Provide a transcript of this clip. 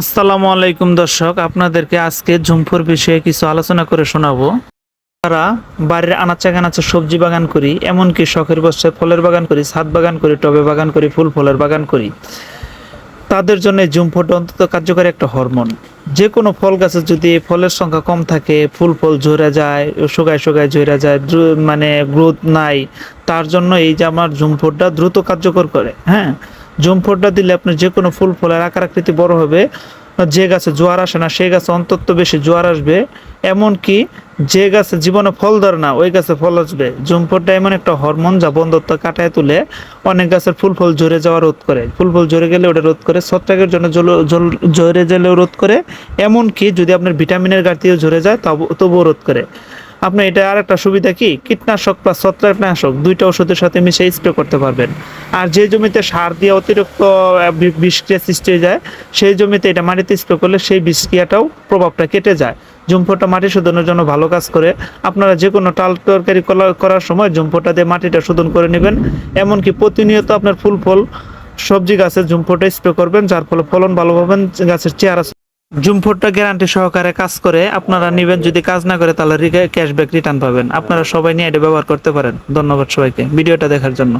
আসসালামু আলাইকুম দর্শক, আপনাদেরকে আজকে ঝুমফুর বিষয়ে কিছু আলোচনা করে শোনাবো। তারা বাড়ির আনাচে কানাচে সবজি বাগান করি, এমনকি শখের বসে ফলের বাগান করি, ছাদ বাগান করি, টবে বাগান করি, ফুল ফলের বাগান করি। তাদের জন্য জুমফোটা অন্তত কার্যকরী একটা হরমোন। যে কোনো ফল গাছে যদি ফলের সংখ্যা কম থাকে, ফুল ফল ঝরে যায়, শুকায় শুকায় ঝরে যায় মানে গ্রোথ নাই, তার জন্য এই যে আমার জুমফোটটা দ্রুত কার্যকর করে হ্যাঁ? জুমফোটটা দিলে আপনার যে কোনো ফুল ফলের আকার আকৃতি বড় হবে। যে গাছে জোয়ার আসে না, সেই গাছে অন্তত বেশি জোয়ার আসবে। এমনকি যে গাছে জীবনে ফল ধরে না, ওই গাছে ফল আসবে। জুমফোটটা এমন একটা হরমোন যা বন্ধত্ব কাটায় তুলে অনেক গাছের ফুল ফল ঝরে যাওয়া রোধ করে। ফুল ফল ঝরে গেলে ওটা রোধ করে, ছত্রাকের জন্য ঝরে গেলেও রোধ করে। এমনকি যদি আপনার ভিটামিনের ঘাটতিও ঝরে যায়, তবু, তবুও রোধ করে। আপনার এটা আর একটা সুবিধা কি? কীটনাশক বা ছত্রাকনাশক দুইটা ওষুধের সাথে মিশিয়ে স্প্রে করতে পারবেন। আর যে জমিতে সার দিয়ে অতিরিক্ত বিষক্রিয়া সৃষ্টি হয়ে যায়, সেই জমিতে এটা মাটিতে স্প্রে করলে সেই বিষক্রিয়াটাও প্রভাবটা কেটে যায়। জুমফোটা মাটি শোধনের জন্য ভালো কাজ করে আপনারা যে কোনো টাল তরকারি করা- করার সময় জুমফোটা দিয়ে মাটিটা শোধন করে নেবেন। এমনকি প্রতিনিয়ত আপনার ফুল ফল, সবজি গাছের জুমফোটা স্প্রে করবেন, যার ফলে ফলন ভালো পাবেন, গাছের চেহারা জুমফোটটা গ্যারান্টি সহকারে কাজ করে, আপনারা নেবেন, যদি কাজ না করে তাহলে ক্যাশব্যাক রিটার্ন পাবেন। আপনারা সবাই নিয়ে এটা ব্যবহার করতে পারেন। ধন্যবাদ সবাইকে। ভিডিওটা দেখার জন্য।